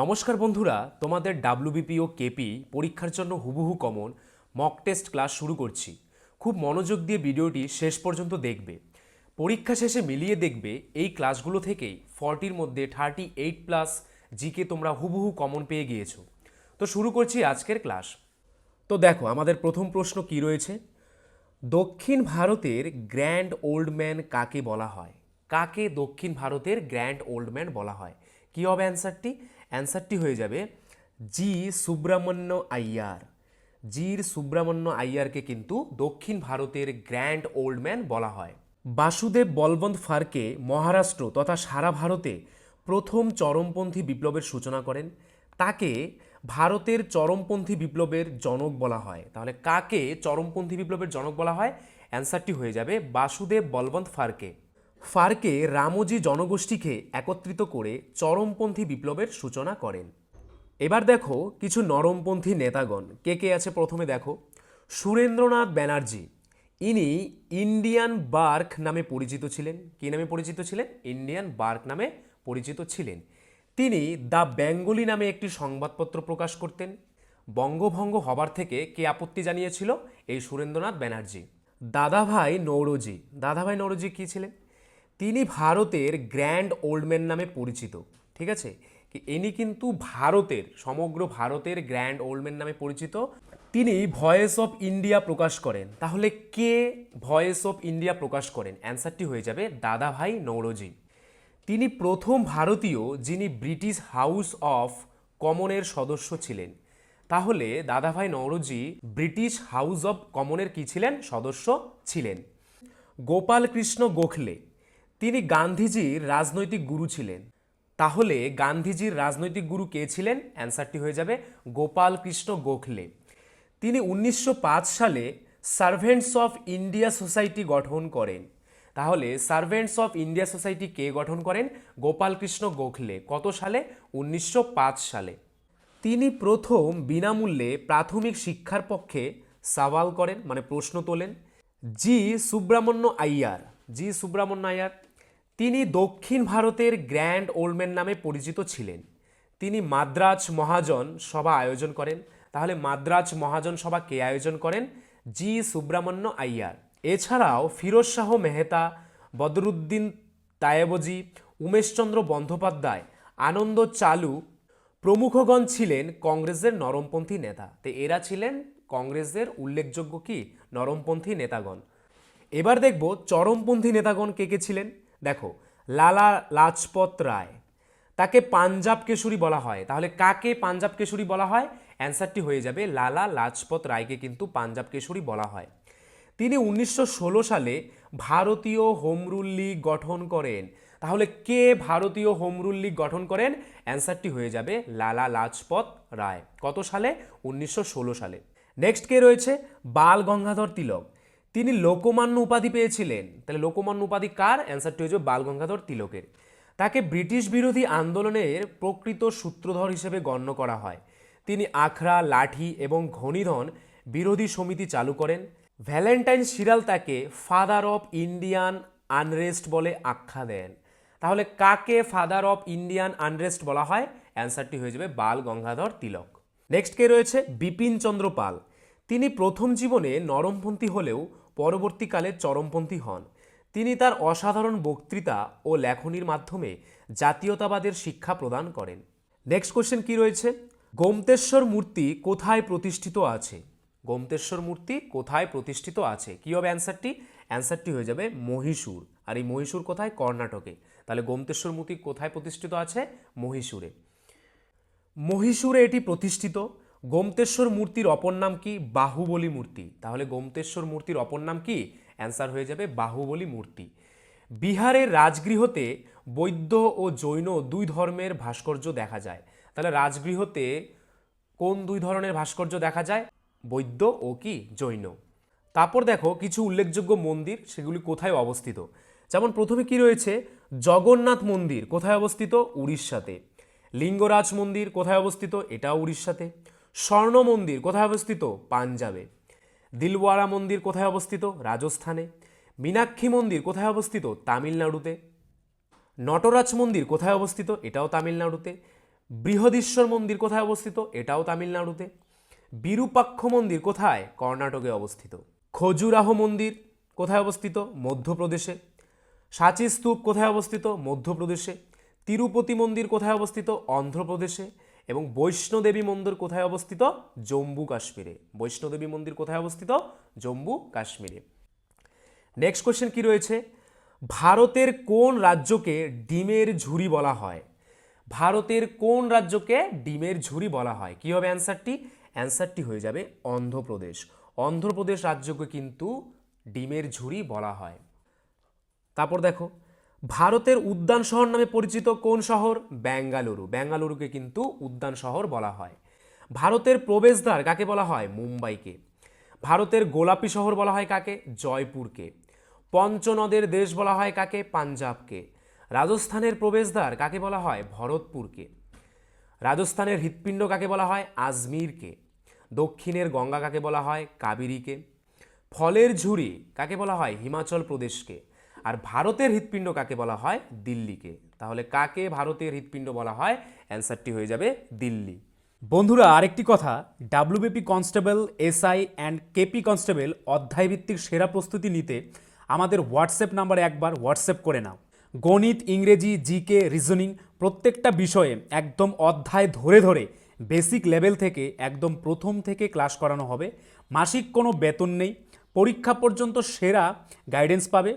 নমস্কার বন্ধুরা, তোমাদের ডাব্লিউবিপি ও কেপি পরীক্ষার জন্য হুবহু কমন মক টেস্ট ক্লাস শুরু করছি। খুব মনোযোগ দিয়ে ভিডিওটি শেষ পর্যন্ত দেখবে। পরীক্ষা শেষে মিলিয়ে দেখবে এই ক্লাসগুলো থেকেই ফর্টির মধ্যে থার্টি এইট প্লাস জিকে তোমরা হুবহু কমন পেয়ে গিয়েছো। তো শুরু করছি আজকের ক্লাস তো দেখো, আমাদের প্রথম প্রশ্ন কি রয়েছে? দক্ষিণ ভারতের গ্র্যান্ড ওল্ড ম্যান কাকে বলা হয়? কাকে দক্ষিণ ভারতের গ্র্যান্ড ওল্ড ম্যান বলা হয়? কী হবে অ্যান্সারটি অ্যান্সারটি হয়ে যাবে জি সুব্রহ্মণ্য আইয়ার। জির সুব্রহ্মণ্য আইয়ারকে কিন্তু দক্ষিণ ভারতের গ্র্যান্ড ওল্ড ম্যান বলা হয়। বাসুদেব বলবন্ত ফারকে মহারাষ্ট্র তথা সারা ভারতে প্রথম চরমপন্থী বিপ্লবের সূচনা করেন। তাকে ভারতের চরমপন্থী বিপ্লবের জনক বলা হয়। তাহলে কাকে চরমপন্থী বিপ্লবের জনক বলা হয়? অ্যান্সারটি হয়ে যাবে বাসুদেব বলবন্ত ফারকে। ফারকে রামজি জনগোষ্ঠীকে একত্রিত করে চরমপন্থী বিপ্লবের সূচনা করেন। এবার দেখো কিছু নরমপন্থী নেতাগণ। কে কে আছে প্রথমে দেখো? সুরেন্দ্রনাথ ব্যানার্জি। ইনি ইন্ডিয়ান বার্ক নামে পরিচিত ছিলেন। কী নামে পরিচিত ছিলেন? ইন্ডিয়ান বার্ক নামে পরিচিত ছিলেন। তিনি দ্য বেঙ্গলি নামে একটি সংবাদপত্র প্রকাশ করতেন। বঙ্গভঙ্গ হবার থেকে কে আপত্তি জানিয়েছিল? এই সুরেন্দ্রনাথ ব্যানার্জি। দাদাভাই নৌরজি। দাদাভাই নৌরজি কী ছিলেন? তিনি ভারতের গ্র্যান্ড ওল্ডম্যান নামে পরিচিত, ঠিক আছে? ইনি কিন্তু ভারতের, সমগ্র ভারতের গ্র্যান্ড ওল্ডম্যান নামে পরিচিত। তিনি ভয়েস অফ ইন্ডিয়া প্রকাশ করেন। তাহলে কে ভয়েস অফ ইন্ডিয়া প্রকাশ করেন? অ্যান্সারটি হয়ে যাবে দাদাভাই নৌরজি। তিনি প্রথম ভারতীয় যিনি ব্রিটিশ হাউস অফ কমনের সদস্য ছিলেন। তাহলে Dadabhai Naoroji British house of কমনের কি ছিলেন? সদস্য ছিলেন। গোপাল কৃষ্ণ গোখলে। তিনি গান্ধীজির রাজনৈতিক গুরু ছিলেন। তাহলে গান্ধীজির রাজনৈতিক গুরু কে ছিলেন? অ্যান্সারটি হয়ে যাবে গোপাল কৃষ্ণ গোখলে। তিনি উনিশশো পাঁচ সালে সার্ভেন্টস অফ ইন্ডিয়া সোসাইটি গঠন করেন। তাহলে সার্ভেন্টস অফ ইন্ডিয়া সোসাইটি কে গঠন করেন? গোপালকৃষ্ণ গোখলে। কত সালে? উনিশশো পাঁচ সালে। তিনি প্রথম বিনামূল্যে প্রাথমিক শিক্ষার পক্ষে সওয়াল করেন মানে প্রশ্ন তোলেন। জি সুব্রামণ্য আইয়ার। জি সুব্রামণ্য আইয়ার। তিনি দক্ষিণ ভারতের গ্র্যান্ড ওল্ডম্যান নামে পরিচিত ছিলেন। তিনি মাদ্রাজ মহাজন সভা আয়োজন করেন। তাহলে মাদ্রাজ মহাজন সভা কে আয়োজন করেন? জি সুব্রামণ্য আইয়ার। এছাড়াও ফিরোজ শাহ মেহতা, বদরুদ্দিন তায়েবজি উমেশচন্দ্র বন্দ্যোপাধ্যায়, আনন্দ চালু প্রমুখগণ ছিলেন কংগ্রেসের নরমপন্থী নেতা। তো এরা ছিলেন কংগ্রেসের উল্লেখযোগ্য কি? নরমপন্থী নেতাগণ। এবার দেখব চরমপন্থী নেতাগণ কে কে ছিলেন। দেখো, লালা লাজপত রায়, তাকে পাঞ্জাব কেশরী বলা হয়। তাহলে কাকে পাঞ্জাব কেশরী বলা হয়? অ্যান্সারটি হয়ে যাবে লালা লাজপত রায়কে কিন্তু পাঞ্জাব কেশরী বলা হয়। তিনি উনিশশো ষোলো সালে ভারতীয় হোমরুল লীগ গঠন করেন। তাহলে কে ভারতীয় হোমরুল লীগ গঠন করেন? অ্যান্সারটি হয়ে যাবে লালা লাজপত রায়। কত সালে? উনিশশো ষোলো সালে। নেক্সট কে রয়েছে? বাল গঙ্গাধর তিলক। তিনি লোকমান্য উপাধি পেয়েছিলেন। তাহলে লোকমান্য উপাধি কার? অ্যান্সারটি হয়ে যাবে বাল গঙ্গাধর তিলকের। তাকে ব্রিটিশ বিরোধী আন্দোলনের প্রকৃত সূত্রধর হিসেবে গণ্য করা হয়। তিনি আখড়া, লাঠি এবং ঘনিধন বিরোধী সমিতি চালু করেন। ভ্যালেন্টাইন সিরাল তাকে ফাদার অফ ইন্ডিয়ান আনরেস্ট বলে আখ্যা দেন। তাহলে কাকে ফাদার অফ ইন্ডিয়ান আনরেস্ট বলা হয়? অ্যান্সারটি হয়ে যাবে বাল গঙ্গাধর তিলক। নেক্সট কে রয়েছে? বিপিন চন্দ্র পাল। তিনি প্রথম জীবনে নরমপন্থী হলেও পরবর্তীকালে চরমপন্থী হন। তিনি তার অসাধারণ বক্তৃতা ও লেখনীর মাধ্যমে জাতীয়তাবাদের শিক্ষা প্রদান করেন। নেক্সট কোশ্চেন কি রয়েছে? গোমতেশ্বর মূর্তি কোথায় প্রতিষ্ঠিত আছে? গোমতেশ্বর মূর্তি কোথায় প্রতিষ্ঠিত আছে? কি হবে অ্যান্সারটি অ্যান্সারটি হয়ে যাবে মহীশূর। আর এই মহীশূর কোথায়? কর্ণাটকে। তাহলে গোমতেশ্বর মূর্তি কোথায় প্রতিষ্ঠিত আছে? মহীশূরে। মহীশূরে এটি প্রতিষ্ঠিত। গোমতেশ্বর মূর্তির অপর নাম কি? বাহুবলী মূর্তি। তাহলে গোমতেশ্বর মূর্তির অপর নাম কি? অ্যান্সার হয়ে যাবে বাহুবলী মূর্তি। বিহারের রাজগৃহতে বৌদ্ধ ও জৈন দুই ধর্মের ভাস্কর্য দেখা যায়। তাহলে রাজগৃহতে কোন দুই ধরনের ভাস্কর্য দেখা যায়? বৌদ্ধ ও কি? জৈন। তারপর দেখো কিছু উল্লেখযোগ্য মন্দির, সেগুলি কোথায় অবস্থিত? যেমন প্রথমে কি রয়েছে? জগন্নাথ মন্দির কোথায় অবস্থিত? উড়িষ্যাতে। লিঙ্গরাজ মন্দির কোথায় অবস্থিত? এটাও উড়িষ্যাতে। স্বর্ণ মন্দির কোথায় অবস্থিত? পাঞ্জাবে। দিলওয়ারা মন্দির কোথায় অবস্থিত? রাজস্থানে। মীনাক্ষী মন্দির কোথায় অবস্থিত? তামিলনাড়ুতে। নটরাজ মন্দির কোথায় অবস্থিত? এটাও তামিলনাড়ুতে। বৃহদীশ্বর মন্দির কোথায় অবস্থিত? এটাও তামিলনাড়ুতে। বিরূপাক্ষ মন্দির কোথায়? কর্ণাটকে অবস্থিত। খজুরাহ মন্দির কোথায় অবস্থিত? মধ্যপ্রদেশে। সাচি স্তূপ কোথায় অবস্থিত? মধ্যপ্রদেশে। তিরুপতি মন্দির কোথায় অবস্থিত? অন্ধ্রপ্রদেশে। এবং বৈষ্ণোদেবী মন্দির কোথায় অবস্থিত? জম্মু কাশ্মীরে। বৈষ্ণোদেবী মন্দির কোথায় অবস্থিত? জম্মু কাশ্মীরে। নেক্সট কোশ্চেন কি রয়েছে? ভারতের কোন রাজ্যকে ডিমের ঝুড়ি বলা হয়? ভারতের কোন রাজ্যকে ডিমের ঝুড়ি বলা হয়? কি হবে অ্যান্সারটি অ্যান্সারটি হয়ে যাবে অন্ধ্রপ্রদেশ। অন্ধ্রপ্রদেশ রাজ্যকে কিন্তু ডিমের ঝুড়ি বলা হয়। তারপর দেখো ভারতের উদ্যান শহর নামে পরিচিত কোন শহর? বেঙ্গালুরু। বেঙ্গালুরুকে কিন্তু উদ্যান শহর বলা হয়। ভারতের প্রবেশদ্বার কাকে বলা হয়? মুম্বাইকে। ভারতের গোলাপি শহর বলা হয় কাকে? জয়পুরকে। পঞ্চনদের দেশ বলা হয় কাকে? পাঞ্জাবকে। রাজস্থানের প্রবেশদ্বার কাকে বলা হয়? ভরতপুরকে। রাজস্থানের হৃৎপিণ্ড কাকে বলা হয়? আজমিরকে। দক্ষিণের গঙ্গা কাকে বলা হয়? কাবেরীকে। ফলের ঝুড়ি কাকে বলা হয়? হিমাচল প্রদেশকে। আর ভারতের হৃৎপিণ্ড কাকে বলা হয়? দিল্লিকে। তাহলে কাকে ভারতের হৃৎপিণ্ড বলা হয়? অ্যান্সারটি হয়ে যাবে দিল্লি। বন্ধুরা, আরেকটি কথা। WBP constable, SI and KP constable অধ্যায়ভিত্তিক সেরা প্রস্তুতি নিতে আমাদের হোয়াটসঅ্যাপ নাম্বারে একবার হোয়াটসঅ্যাপ করে নাও। গণিত, ইংরেজি, জিকে, রিজনিং প্রত্যেকটা বিষয়ে একদম অধ্যায় ধরে ধরে বেসিক লেভেল থেকে একদম প্রথম থেকে ক্লাস করানো হবে। মাসিক কোনো বেতন নেই। পরীক্ষা পর্যন্ত সেরা গাইডেন্স পাবে।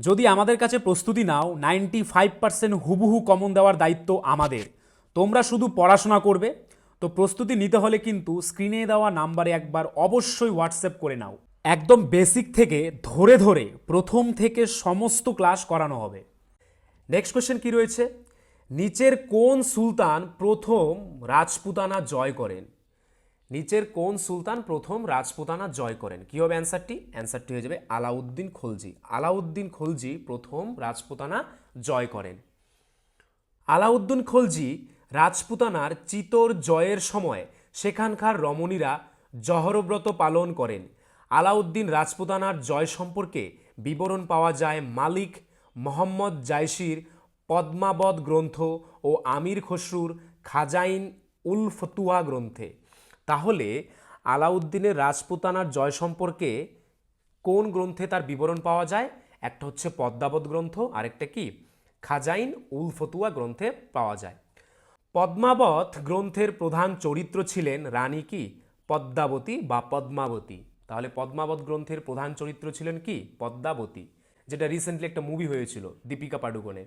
যদি আমাদের কাছে প্রস্তুতি নাও নাইনটি ফাইভ পার্সেন্ট হুবহু কমন দেওয়ার দায়িত্ব আমাদের। তোমরা শুধু পড়াশোনা করবে। তো প্রস্তুতি নিতে হলে কিন্তু স্ক্রিনে দেওয়া নাম্বারে একবার অবশ্যই হোয়াটসঅ্যাপ করে নাও। একদম বেসিক থেকে ধরে ধরে প্রথম থেকে সমস্ত ক্লাস করানো হবে। নেক্সট কোশ্চেন কি রয়েছে? নিচের কোন সুলতান প্রথম রাজপুতানা জয় করেন? নিচের কোন সুলতান প্রথম রাজপুতানা জয় করেন? কি হবে অ্যান্সারটি? অ্যান্সারটি হয়ে যাবে আলাউদ্দিন খলজি। আলাউদ্দিন খলজি প্রথম রাজপুতানা জয় করেন। আলাউদ্দিন খলজি রাজপুতানার চিতোর জয়ের সময় সেখানকার রমণীরা জহরব্রত পালন করেন। আলাউদ্দিন রাজপুতানার জয় সম্পর্কে বিবরণ পাওয়া যায় মালিক মোহাম্মদ জায়সির পদ্মাবদ গ্রন্থ ও আমির খসরুর খাজাইন উল ফতুয়া গ্রন্থে। তাহলে আলাউদ্দিনের রাজপুতানার জয় সম্পর্কে কোন গ্রন্থে তার বিবরণ পাওয়া যায়? একটা হচ্ছে পদ্মাবত গ্রন্থ, আরেকটা কি? খাজাইন উল ফতুয়া গ্রন্থে পাওয়া যায়। পদ্মাবত গ্রন্থের প্রধান চরিত্র ছিলেন রানী কি? পদ্মাবতী বা পদ্মাবতী। তাহলে পদ্মাবত গ্রন্থের প্রধান চরিত্র ছিলেন কি? পদ্মাবতী, যেটা রিসেন্টলি একটা মুভি হয়েছিল, দীপিকা পাডুকোনের।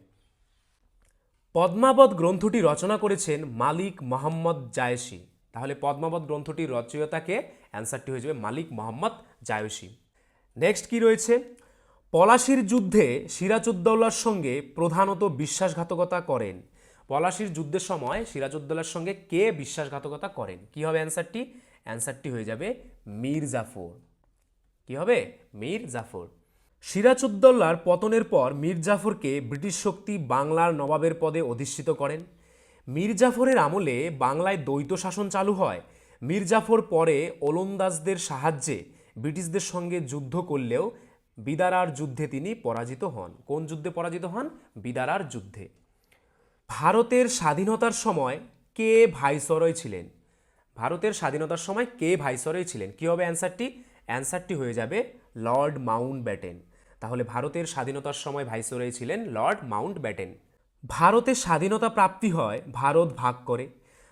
পদ্মাবত গ্রন্থটি রচনা করেছেন মালিক মোহাম্মদ জায়েসি তাহলে পদ্মাবত গ্রন্থটির রচয়িতাকে অ্যান্সারটি হয়ে যাবে মালিক মোহাম্মদ জায়সি। নেক্সট কি রয়েছে? পলাশির যুদ্ধে সিরাজউদ্দৌলার সঙ্গে প্রধানত বিশ্বাসঘাতকতা করেন। পলাশির যুদ্ধের সময় সিরাজউদ্দৌলার সঙ্গে কে বিশ্বাসঘাতকতা করেন? কি হবে অ্যান্সারটি? অ্যান্সারটি হয়ে যাবে মীর জাফর। কি হবে? মীর জাফর। সিরাজউদ্দৌলার পতনের পর মীর জাফরকে ব্রিটিশ শক্তি বাংলার নবাবের পদে অধিষ্ঠিত করেন। মীর জাফরের আমলে বাংলায় দ্বৈত শাসন চালু হয়। মীর জাফর পরে ওলন্দাজদের সাহায্যে ব্রিটিশদের সঙ্গে যুদ্ধ করলেও বিদারার যুদ্ধে তিনি পরাজিত হন। কোন যুদ্ধে পরাজিত হন? বিদারার যুদ্ধে। ভারতের স্বাধীনতার সময় কে ভাইসরয় ছিলেন? ভারতের স্বাধীনতার সময় কে ভাইসরয় ছিলেন? কী হবে অ্যান্সারটি? অ্যান্সারটি হয়ে যাবে লর্ড মাউন্ট ব্যাটেন তাহলে ভারতের স্বাধীনতার সময় ভাইসরয় ছিলেন লর্ড মাউন্ট ব্যাটেন ভারতের স্বাধীনতা প্রাপ্তি হয়, ভারত ভাগ করে।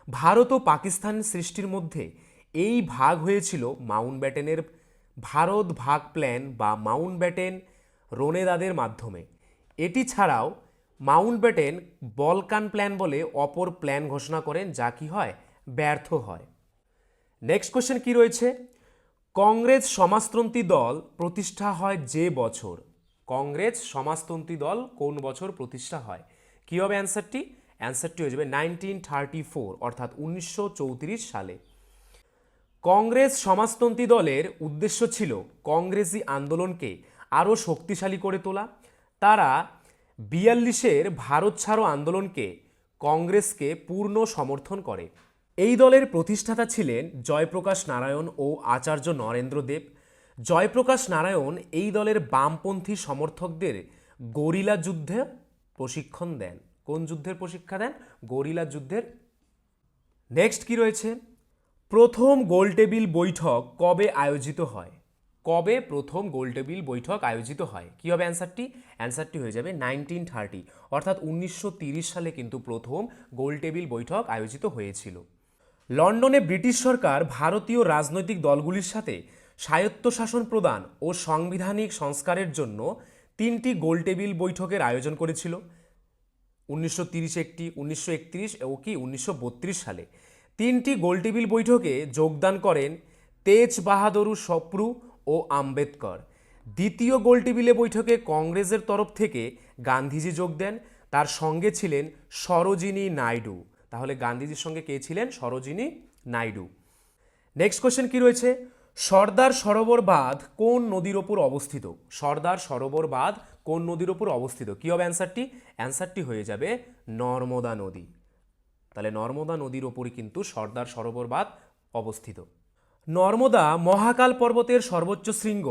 ভারত ও পাকিস্তান সৃষ্টির মধ্যে এই ভাগ হয়েছিল মাউন্ট ব্যাটেনের ভারত ভাগ প্ল্যান বা মাউন্ট ব্যাটেন রোনেদাদের মাধ্যমে। এটি ছাড়াও মাউন্ট ব্যাটেন বলকান প্ল্যান বলে অপর প্ল্যান ঘোষণা করেন, যা কি হয়? ব্যর্থ হয়। নেক্সট কোশ্চেন কি রয়েছে? কংগ্রেস সমাজতন্ত্রী দল প্রতিষ্ঠা হয় যে বছর? কংগ্রেস সমাজতন্ত্রী দল কোন বছর প্রতিষ্ঠা হয়? কী হবে অ্যান্সারটি? অ্যান্সারটি হয়ে যাবে নাইনটিন থার্টি ফোর, অর্থাৎ উনিশশো চৌত্রিশ সালে। কংগ্রেস সমাজতন্ত্রী দলের উদ্দেশ্য ছিল কংগ্রেসি আন্দোলনকে আরও শক্তিশালী করে তোলা। তারা বিয়াল্লিশের ভারত ছাড়ো আন্দোলনকে কংগ্রেসকে পূর্ণ সমর্থন করে। এই দলের প্রতিষ্ঠাতা ছিলেন জয়প্রকাশ নারায়ণ ও আচার্য নরেন্দ্র দেব। জয়প্রকাশ নারায়ণ এই দলের বামপন্থী সমর্থকদের গরিলা যুদ্ধে প্রশিক্ষণ দেন। কোন যুদ্ধের প্রশিক্ষা দেন? গরিলা যুদ্ধের। নেক্সট কি রয়েছে? প্রথম গোলটেবিল বৈঠক কবে আয়োজিত হয়? কবে প্রথম গোলটেবিল বৈঠক আয়োজিত হয়? কী হবে অ্যান্সারটি? অ্যান্সারটি হয়ে যাবে নাইনটিন থার্টি, অর্থাৎ উনিশশো সালে কিন্তু প্রথম গোলটেবিল বৈঠক আয়োজিত হয়েছিল। লন্ডনে ব্রিটিশ সরকার ভারতীয় রাজনৈতিক দলগুলির সাথে স্বায়ত্তশাসন প্রদান ও সাংবিধানিক সংস্কারের জন্য তিনটি গোলটেবিল বৈঠকের আয়োজন করেছিল। উনিশশো তিরিশ একটি, উনিশশো একত্রিশ ও কি উনিশশো বত্রিশ সালে। তিনটি গোলটেবিল বৈঠকে যোগদান করেন তেজ বাহাদুর সপ্রু ও আম্বেদকর। দ্বিতীয় গোলটেবিলে বৈঠকে কংগ্রেসের তরফ থেকে গান্ধীজি যোগ দেন। তার সঙ্গে ছিলেন সরোজিনী নাইডু। তাহলে গান্ধীজির সঙ্গে কে ছিলেন? সরোজিনী নাইডু। নেক্সট কোশ্চেন কি রয়েছে? সর্দার সরোবর বাঁধ কোন নদীর ওপর অবস্থিত? সর্দার সরোবর বাঁধ কোন নদীর ওপর অবস্থিত? কী হবে অ্যান্সারটি? অ্যান্সারটি হয়ে যাবে নর্মদা নদী। তাহলে নর্মদা নদীর ওপরই কিন্তু সর্দার সরোবর বাঁধ অবস্থিত। নর্মদা মহাকাল পর্বতের সর্বোচ্চ শৃঙ্গ,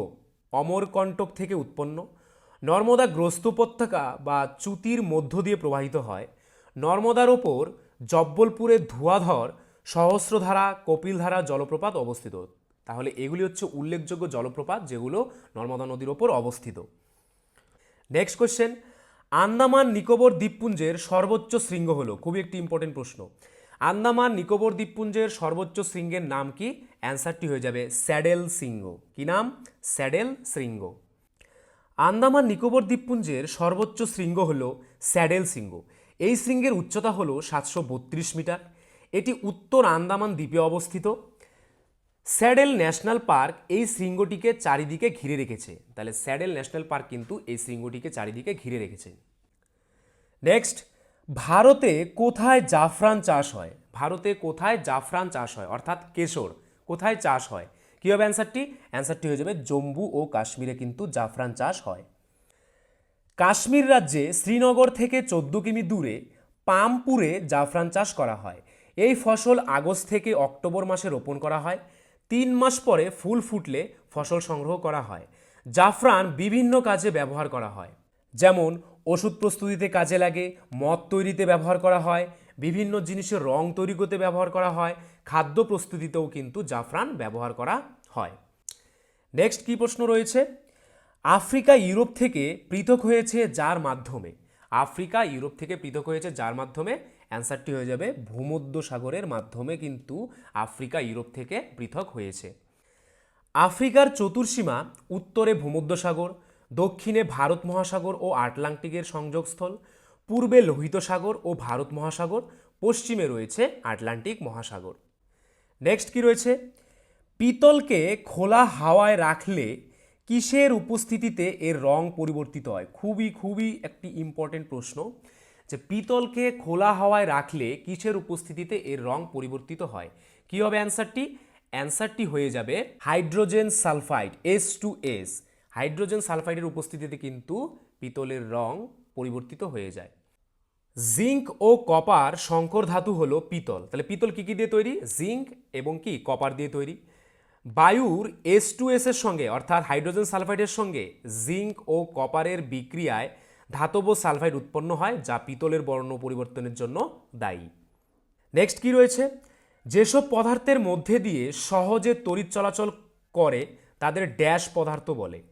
অমরকণ্টক থেকে উৎপন্ন। নর্মদা গ্রস্ত উপত্যকা বা চ্যুতির মধ্য দিয়ে প্রবাহিত হয়। নর্মদার ওপর জব্বলপুরের ধুয়াধর সহস্রধারা, কপিলধারা জলপ্রপাত অবস্থিত। তাহলে এগুলি হচ্ছে উল্লেখযোগ্য জলপ্রপাত যেগুলো নর্মদা নদীর ওপর অবস্থিত। নেক্সট কোশ্চেন আন্দামান নিকোবর দ্বীপপুঞ্জের সর্বোচ্চ শৃঙ্গ হলো, খুবই একটি ইম্পর্টেন্ট প্রশ্ন। আন্দামান নিকোবর দ্বীপপুঞ্জের সর্বোচ্চ শৃঙ্গের নাম কি? অ্যান্সারটি হয়ে যাবে স্যাডেল শৃঙ্গ। কি নাম? স্যাডেল শৃঙ্গ। আন্দামান নিকোবর দ্বীপপুঞ্জের সর্বোচ্চ শৃঙ্গ হল স্যাডেল শৃঙ্গ। এই শৃঙ্গের উচ্চতা হল সাতশো বত্রিশ মিটার। এটি উত্তর আন্দামান দ্বীপে অবস্থিত। স্যাডেল ন্যাশনাল পার্ক এই শৃঙ্গটিকে চারিদিকে ঘিরে রেখেছে। তাহলে স্যাডেল ন্যাশনাল পার্ক কিন্তু এই শৃঙ্গটিকে চারিদিকে ঘিরে রেখেছে। নেক্সট, ভারতে কোথায় জাফরান চাষ হয়? ভারতে কোথায় জাফরান চাষ হয়? অর্থাৎ কেশর, কোথায় চাষ হয়? কী হবে অ্যান্সারটি? অ্যান্সারটি হয়ে যাবে জম্মু ও কাশ্মীরে কিন্তু জাফরান চাষ হয়। কাশ্মীর রাজ্যে শ্রীনগর থেকে চোদ্দ কিমি দূরে পামপুরে জাফরান চাষ করা হয়। এই ফসল আগস্ট থেকে অক্টোবর মাসে রোপণ করা হয়। তিন মাস পরে ফুল ফুটলে ফসল সংগ্রহ করা হয় জাফরান বিভিন্ন কাজে ব্যবহার করা হয়। যেমন, ওষুধ প্রস্তুতিতে কাজে লাগে, মদ তৈরিতে ব্যবহার করা হয়, বিভিন্ন জিনিসের রং তৈরি করতে ব্যবহার করা হয়, খাদ্য প্রস্তুতিতেও কিন্তু জাফরান ব্যবহার করা হয়। নেক্সট কি প্রশ্ন রয়েছে? আফ্রিকা, ইউরোপ থেকে পৃথক হয়েছে যার মাধ্যমে? আফ্রিকা, ইউরোপ থেকে পৃথক হয়েছে যার মাধ্যমে? অ্যান্সারটি হয়ে যাবে ভূমধ্য সাগরের মাধ্যমে, কিন্তু আফ্রিকা ইউরোপ থেকে পৃথক হয়েছে। আফ্রিকার চতুর্সীমা উত্তরে ভূমধ্যসাগর, দক্ষিণে ভারত মহাসাগর ও আটলান্টিকের সংযোগস্থল, পূর্বে লোহিত সাগর ও ভারত মহাসাগর, পশ্চিমে রয়েছে আটলান্টিক মহাসাগর। নেক্সট কি রয়েছে? পিতলকে খোলা হাওয়ায় রাখলে কিসের উপস্থিতিতে এর রং পরিবর্তিত হয়? খুবই খুবই একটি ইম্পর্টেন্ট প্রশ্ন। যে পিতলকে খোলা হাওয়ায় রাখলে কিসের উপস্থিতিতে এর রং পরিবর্তিত হয়? কি হবে অ্যান্সারটি? অ্যান্সারটি হয়ে যাবে hydrogen sulphide S two S hydrogen সালফাইডের উপস্থিতিতে কিন্তু পিতলের রং পরিবর্তিত হয়ে যায়। জিঙ্ক ও কপার শঙ্কর ধাতু হলো পিতল। তাহলে পিতল কি কি দিয়ে তৈরি? জিঙ্ক এবং কি? কপার দিয়ে তৈরি। বায়ুর এস টু এসের সঙ্গে, অর্থাৎ হাইড্রোজেন সালফাইডের সঙ্গে জিঙ্ক ও কপারের বিক্রিয়ায় ধাতব সালফাইড উৎপন্ন হয়, যা পিতলের বর্ণ পরিবর্তনের জন্য দায়ী। নেক্সট কি রয়েছে? যেসব পদার্থের মধ্যে দিয়ে সহজে তড়িৎ চলাচল করে, তাদের ড্যাশ পদার্থ বলে।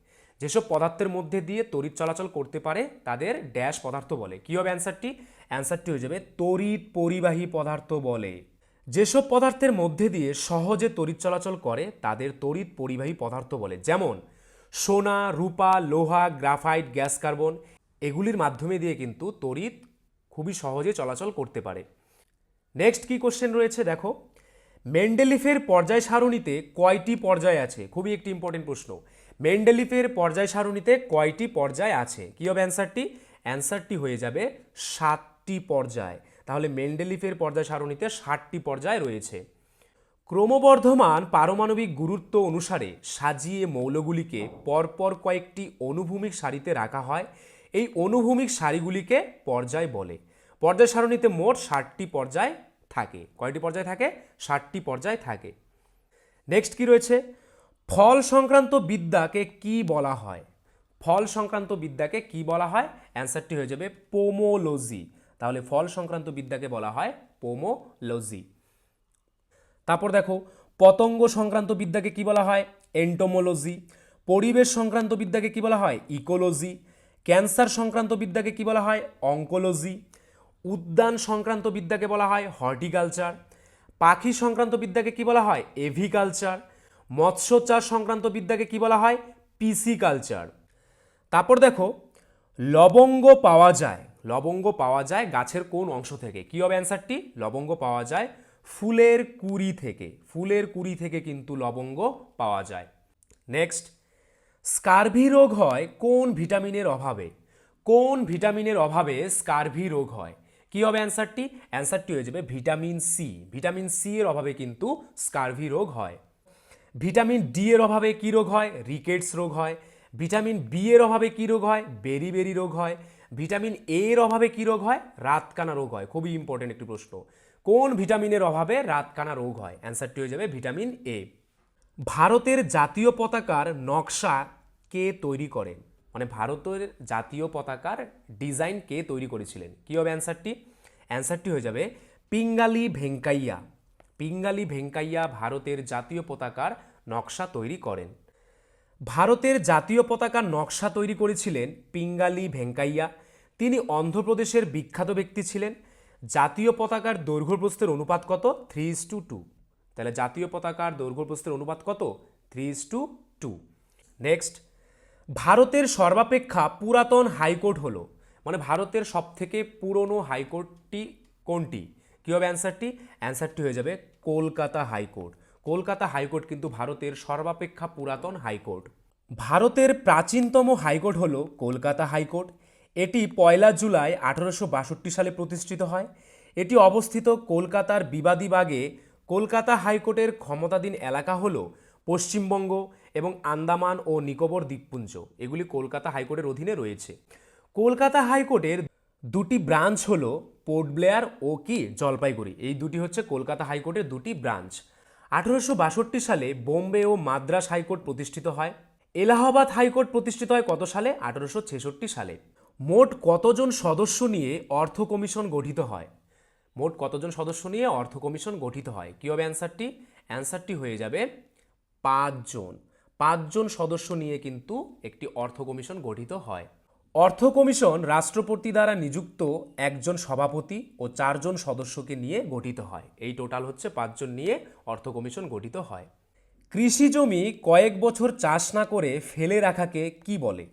যেসব পদার্থের মধ্যে দিয়ে তড়িৎ চলাচল করতে পারে, তাদের ড্যাশ পদার্থ বলে। কী হবে অ্যান্সারটি? অ্যান্সারটি হয়ে যাবে, তড়িৎ পরিবাহী পদার্থ বলে। যেসব পদার্থের মধ্যে দিয়ে সহজে তড়িৎ চলাচল করে, তাদের তড়িৎ পরিবাহী পদার্থ বলে। যেমন সোনা, রূপা, লোহা, গ্রাফাইট, গ্যাস কার্বন এগুলির মাধ্যমে দিয়ে কিন্তু তড়িৎ খুবই সহজে চলাচল করতে পারে। নেক্সট কি কোশ্চেন রয়েছে দেখো। মেন্ডেলিফের পর্যায় সারণীতে কয়টি পর্যায় আছে? খুবই একটি ইম্পর্টেন্ট প্রশ্ন। মেন্ডেলিফের পর্যায় সারণীতে কয়টি পর্যায় আছে? কি হবে অ্যান্সারটি অ্যান্সারটি হয়ে যাবে সাতটি পর্যায়। তাহলে মেন্ডেলিফের পর্যায় সারণীতে ষাটটি পর্যায় রয়েছে। ক্রমবর্ধমান পারমাণবিক গুরুত্ব অনুসারে সাজিয়ে মৌলগুলিকে পরপর কয়েকটি অনুভূমিক সারিতে রাখা হয়। এই অনুভূমিক সারিগুলিকে পর্যায় বলে। পর্যায় সারণীতে মোট ষাটটি পর্যায় থাকে। কয়টি পর্যায় থাকে? ষাটটি পর্যায় থাকে। নেক্সট কি রয়েছে? ফল সংক্রান্ত বিদ্যাকে কি বলা হয়? ফল সংক্রান্ত বিদ্যাকে কি বলা হয়? অ্যান্সারটি হয়ে যাবে পোমোলজি। তাহলে ফল সংক্রান্ত বিদ্যাকে বলা হয় পোমোলজি। তারপর দেখো, পতঙ্গ সংক্রান্ত বিদ্যাকে কি বলা হয়? এন্টোমোলজি পরিবেশ সংক্রান্ত বিদ্যাকে কি বলা হয়? ইকোলজি ক্যান্সার সংক্রান্ত বিদ্যাকে কি বলা হয়? অঙ্কোলজি। উদ্যান সংক্রান্ত বিদ্যাকে বলা হয় হর্টিকালচার। পাখি সংক্রান্ত বিদ্যাকে কি বলা হয়? এভিকালচার। মৎস্য চাষ সংক্রান্ত বিদ্যাকে কি বলা হয়? পিসিকালচার। তারপর দেখো, লবঙ্গ পাওয়া যায়। লবঙ্গ পাওয়া যায় গাছের কোন অংশ থেকে? কি হবে অ্যান্সারটি? লবঙ্গ পাওয়া যায় ফুলের কুড়ি থেকে। ফুলের কুড়ি থেকে কিন্তু লবঙ্গ পাওয়া যায়। নেক্সট স্কারভি রোগ হয় কোন ভিটামিনের অভাবে? কোন ভিটামিনের অভাবে স্কারভি রোগ হয়? কি হবে অ্যান্সারটি? অ্যান্সারটি হয়ে যাবে ভিটামিন সি। ভিটামিন সি এর অভাবে কিন্তু স্কারভি রোগ হয়। ভিটামিন ডি এর অভাবে কী রোগ হয়? রিকেটস রোগ হয়। ভিটামিন বি এর অভাবে কী রোগ হয়? বেরি বেরি রোগ হয়। ভিটামিন এ এর অভাবে কী রোগ হয়? রাতকানা রোগ হয়। খুবই ইম্পর্টেন্ট একটি প্রশ্ন। কোন ভিটামিনের অভাবে রাতকানা রোগ হয়? অ্যান্সারটি হয়ে যাবে ভিটামিন এ। ভারতের জাতীয় পতাকার নকশা কে তৈরি করেন মানে ভারতের জাতীয় পতাকার ডিজাইন কে তৈরি করেছিলেন? কী হবে অ্যান্সারটি? অ্যান্সারটি হয়ে যাবে পিঙ্গালি ভেঙ্কাইয়া। পিঙ্গালি ভেঙ্কাইয়া ভারতের জাতীয় পতাকার নকশা তৈরি করেন। ভারতের জাতীয় পতাকার নকশা তৈরি করেছিলেন পিঙ্গালি ভেঙ্কাইয়া। তিনি অন্ধ্রপ্রদেশের বিখ্যাত ব্যক্তি ছিলেন। জাতীয় পতাকার দৈর্ঘ্য প্রস্থের অনুপাত কত? থ্রি ইস টু টু তাহলে জাতীয় পতাকার দৈর্ঘ্য প্রস্থের অনুপাত কত? Three is to two next ভারতের সর্বাপেক্ষা পুরাতন হাইকোর্ট হলো। মানে ভারতের সবথেকে পুরনো হাইকোর্টটি কোনটি? কী হবে অ্যান্সারটি? অ্যান্সারটি হয়ে যাবে কলকাতা হাইকোর্ট। কলকাতা হাইকোর্ট কিন্তু ভারতের সর্বাপেক্ষা পুরাতন হাইকোর্ট। ভারতের প্রাচীনতম হাইকোর্ট হলো কলকাতা হাইকোর্ট। এটি পয়লা জুলাই আঠারোশো বাষট্টি সালে প্রতিষ্ঠিত হয়। এটি অবস্থিত কলকাতার বিবাদীবাগে কলকাতা হাইকোর্টের ক্ষমতাধীন এলাকা হলো পশ্চিমবঙ্গ। এবং আন্দামান ও নিকোবর দ্বীপপুঞ্জ, এগুলি কলকাতা হাইকোর্টের অধীনে রয়েছে। কলকাতা হাইকোর্টের দুটি ব্রাঞ্চ হলো পোর্ট ব্লেয়ার ও কি জলপাইগুড়ি। এই দুটি হচ্ছে কলকাতা হাইকোর্টের দুটি ব্রাঞ্চ। আঠারোশো বাষট্টি সালে বোম্বে ও মাদ্রাস হাইকোর্ট প্রতিষ্ঠিত হয়। এলাহাবাদ হাইকোর্ট প্রতিষ্ঠিত হয় কত সালে? আঠারোশো ছেষট্টি সালে। মোট কতজন সদস্য নিয়ে অর্থ কমিশন গঠিত হয়? মোট কতজন সদস্য নিয়ে অর্থ কমিশন গঠিত হয়? কী হবে অ্যান্সারটি? অ্যান্সারটি হয়ে যাবে পাঁচজন। পাঁচজন সদস্য নিয়ে কিন্তু একটি অর্থ কমিশন গঠিত হয়। অর্থ কমিশন রাষ্ট্রপতি দ্বারা নিযুক্ত একজন সভাপতি ও চারজন সদস্যকে নিয়ে গঠিত হয়। এই টোটাল হচ্ছে পাঁচজন নিয়ে অর্থ কমিশন গঠিত হয়। কৃষি জমি কয়েক বছর চাষ না করে ফেলে রাখাকে কি বলে?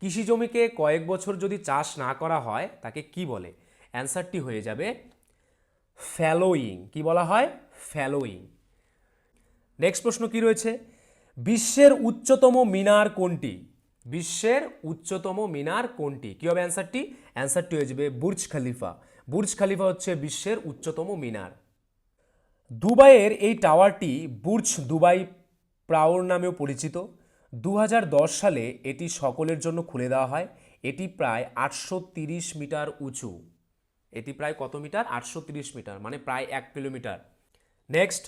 কৃষি জমিকে কয়েক বছর যদি চাষ না করা হয়, তাকে কি বলে? অ্যান্সারটি হয়ে যাবে ফ্যালোয়িং। কি বলা হয়? ফ্যালোয়িং। নেক্সট প্রশ্ন কি রয়েছে? বিশ্বের উচ্চতম মিনার কোনটি? বিশ্বের উচ্চতম মিনার কোনটি? কি হবে অ্যান্সারটি? অ্যান্সারটি হয়ে যাবে বুর্জ খালিফা। বুর্জ খালিফা হচ্ছে বিশ্বের উচ্চতম মিনার। দুবাইয়ের এই টাওয়ারটি বুর্জ দুবাই প্রাওর নামেও পরিচিত। দু হাজার দশ সালে এটি সকলের জন্য খুলে দেওয়া হয়। এটি প্রায় আটশো মিটার উঁচু। এটি প্রায় কত মিটার? আটশো মিটার মানে প্রায় এক কিলোমিটার। নেক্সট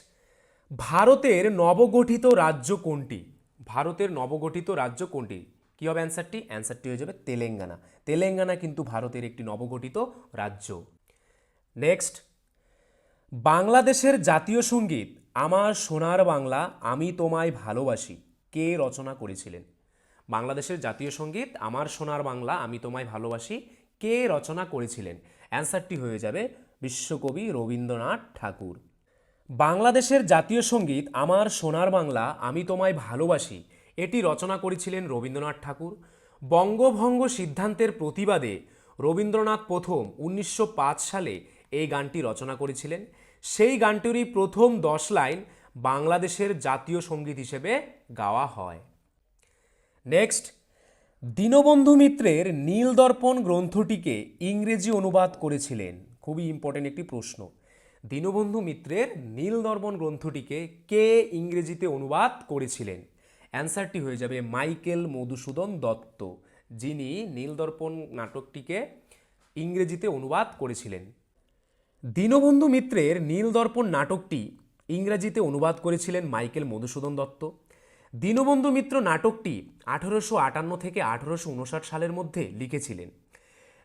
ভারতের নবগঠিত রাজ্য কোনটি? ভারতের নবগঠিত রাজ্য কোনটি? কী হবে অ্যান্সারটি অ্যান্সারটি হয়ে যাবে তেলেঙ্গানা। তেলেঙ্গানা কিন্তু ভারতের একটি নবগঠিত রাজ্য। নেক্সট বাংলাদেশের জাতীয় সংগীত, আমার সোনার বাংলা, আমি তোমায় ভালোবাসি, কে রচনা করেছিলেন? বাংলাদেশের জাতীয় সংগীত, আমার সোনার বাংলা, আমি তোমায় ভালোবাসি, কে রচনা করেছিলেন? অ্যান্সারটি হয়ে যাবে বিশ্বকবি রবীন্দ্রনাথ ঠাকুর। বাংলাদেশের জাতীয় সংগীত আমার সোনার বাংলা, আমি তোমায় ভালোবাসি, এটি রচনা করেছিলেন রবীন্দ্রনাথ ঠাকুর। বঙ্গভঙ্গ সিদ্ধান্তের প্রতিবাদে রবীন্দ্রনাথ প্রথম উনিশশো পাঁচ সালে এই গানটি রচনা করেছিলেন। সেই গানটিরই প্রথম দশ লাইন বাংলাদেশের জাতীয় সংগীত হিসেবে গাওয়া হয়। নেক্সট, দীনবন্ধু মিত্রের নীলদর্পণ গ্রন্থটিকে ইংরেজি অনুবাদ করেছিলেন। খুবই ইম্পর্টেন্ট একটি প্রশ্ন। দীনবন্ধু মিত্রের নীলদর্পণ গ্রন্থটিকে কে ইংরেজিতে অনুবাদ করেছিলেন? অ্যান্সারটি হয়ে যাবে মাইকেল মধুসূদন দত্ত, যিনি নীলদর্পণ নাটকটিকে ইংরেজিতে অনুবাদ করেছিলেন। দীনবন্ধু মিত্রের নীলদর্পণ নাটকটি ইংরেজিতে অনুবাদ করেছিলেন মাইকেল মধুসূদন দত্ত। দীনবন্ধু মিত্র নাটকটি আঠারোশো আটান্ন থেকে আঠারোশো উনষাট সালের মধ্যে লিখেছিলেন।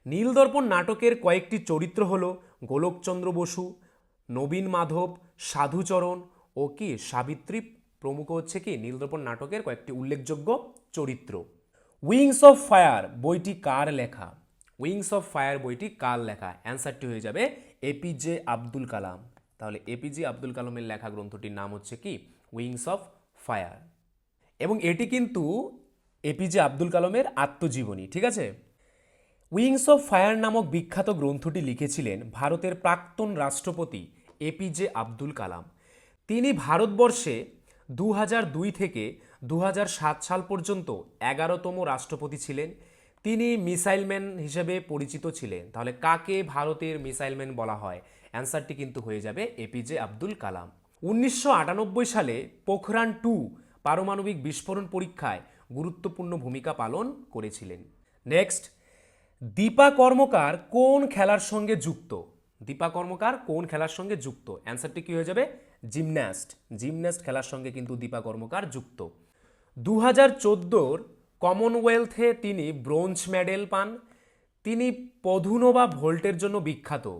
নীলদর্পণ নাটকের কয়েকটি চরিত্র হল গোলকচন্দ্র বসু নবীন মাধব, সাধুচরণ ও কি সাবিত্রী প্রমুখ হচ্ছে কি? নীলদর্পণ নাটকের কয়েকটি উল্লেখযোগ্য চরিত্র। উইংস অফ ফায়ার বইটি কার লেখা? উইংস অফ ফায়ার বইটি কার লেখা? অ্যান্সারটি হয়ে যাবে এপিজে আব্দুল কালাম। তাহলে এপিজে আব্দুল কালামের লেখা গ্রন্থটির নাম হচ্ছে কি? Wings of fire. এবং এটি কিন্তু এপিজে আব্দুল কালামের আত্মজীবনী, ঠিক আছে? উইংস অফ ফায়ার নামক বিখ্যাত গ্রন্থটি লিখেছিলেন ভারতের প্রাক্তন রাষ্ট্রপতি এপিজে আব্দুল কালাম। তিনি ভারতবর্ষে দু দুই থেকে দু হাজার সাত সাল পর্যন্ত এগারোতম রাষ্ট্রপতি ছিলেন। তিনি মিসাইলম্যান হিসেবে পরিচিত ছিলেন। তাহলে কাকে ভারতের মিসাইলম্যান বলা হয়? অ্যান্সারটি কিন্তু হয়ে যাবে এপিজে আব্দুল কালাম। উনিশশো আটানব্বই সালে পোখরান টু পারমাণবিক বিস্ফোরণ পরীক্ষায় গুরুত্বপূর্ণ ভূমিকা পালন করেছিলেন। নেক্সট দীপা কর্মকার কোন খেলার সঙ্গে যুক্ত? দীপা কর্মকার কোন খেলার সঙ্গে যুক্ত? অ্যান্সারটি কি হয়ে যাবে? জিমন্যাস্ট। জিমন্যাস্ট খেলার সঙ্গে কিন্তু দীপা কর্মকার যুক্ত। দু হাজার চোদ্দোর কমনওয়েলথে তিনি ব্রোঞ্জ মেডেল পান। তিনি পধুনোবা ভোল্টের জন্য বিখ্যাত।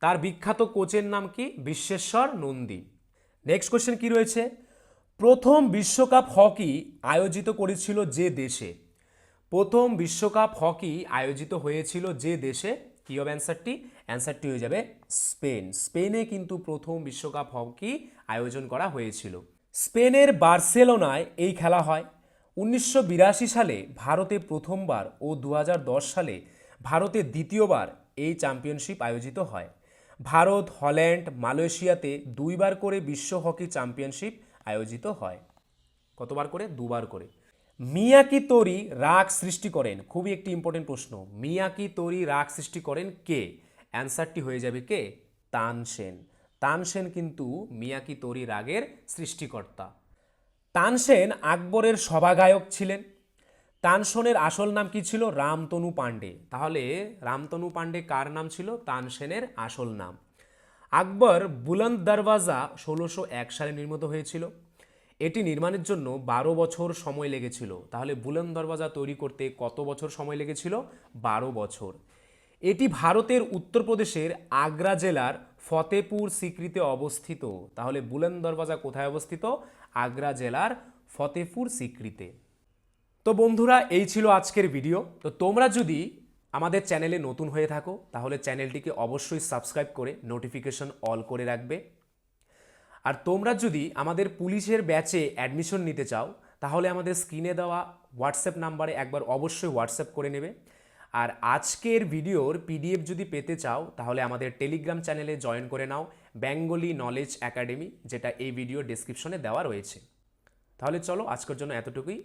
তার বিখ্যাত কোচের নাম কি? বিশ্বেশ্বর নন্দী। নেক্সট কোশ্চেন কি রয়েছে? প্রথম বিশ্বকাপ হকি আয়োজিত করেছিল যে দেশে? প্রথম বিশ্বকাপ হকি আয়োজিত হয়েছিল যে দেশে? কী হবে অ্যান্সারটি অ্যান্সারটি হয়ে যাবে স্পেন। স্পেনে কিন্তু প্রথম বিশ্বকাপ হকি আয়োজন করা হয়েছিল। স্পেনের বার্সেলোনায় এই খেলা হয়। উনিশশো বিরাশি সালে ভারতে প্রথমবার ও দু হাজার দশ সালে ভারতে দ্বিতীয়বার এই চ্যাম্পিয়নশিপ আয়োজিত হয়। ভারত, হল্যান্ড, মালয়েশিয়াতে দুইবার করে বিশ্ব হকি চ্যাম্পিয়নশিপ আয়োজিত হয়। কতবার করে? দুবার করে। মিয়াকি তরি রাগ সৃষ্টি করেন? খুবই একটি ইম্পর্টেন্ট প্রশ্ন। মিয়াকি তরি রাগ সৃষ্টি করেন কে? অ্যান্সারটি হয়ে যাবে কে? তানসেন তানসেন কিন্তু মিয়াকি তরি রাগের সৃষ্টিকর্তা। তানসেন আকবরের সভাগায়ক ছিলেন। তানসেনের আসল নাম কি ছিল? রামতনু পাণ্ডে। তাহলে রামতনু পাণ্ডে কার নাম ছিল? তানসেনের আসল নাম। আকবর বুলন্দ দরওয়াজা ষোলোশো এক সালে নির্মিত হয়েছিল। এটি নির্মাণের জন্য বারো বছর সময় লেগেছিল। তাহলে বুলন্দ দরওয়াজা তৈরি করতে কত বছর সময় লেগেছিল? বারো বছর। এটি ভারতের উত্তরপ্রদেশের আগ্রা জেলার ফতেপুর সিক্রিতে অবস্থিত। তাহলে বুলন্দ দরওয়াজা কোথায় অবস্থিত? আগ্রা জেলার ফতেপুর সিক্রিতে তো বন্ধুরা, এই ছিল আজকের ভিডিও। তো তোমরা যদি আমাদের চ্যানেলে নতুন হয়ে থাকো, তাহলে চ্যানেলটিকে অবশ্যই সাবস্ক্রাইব করে নোটিফিকেশন অল করে রাখবে। আর তোমরা যদি আমাদের পুলিশের ব্যাচে অ্যাডমিশন নিতে চাও, তাহলে আমাদের স্ক্রিনে দেওয়া হোয়াটসঅ্যাপ নাম্বারে একবার অবশ্যই হোয়াটসঅ্যাপ করে নেবে। আর আজকের ভিডিওর পিডিএফ যদি পেতে চাও, তাহলে আমাদের টেলিগ্রাম চ্যানেলে জয়েন করে নাও বেঙ্গলি নলেজ একাডেমি যেটা এই ভিডিও ডিসক্রিপশনে দেওয়া রয়েছে। তাহলে চলো আজকের জন্য এতটুকুই।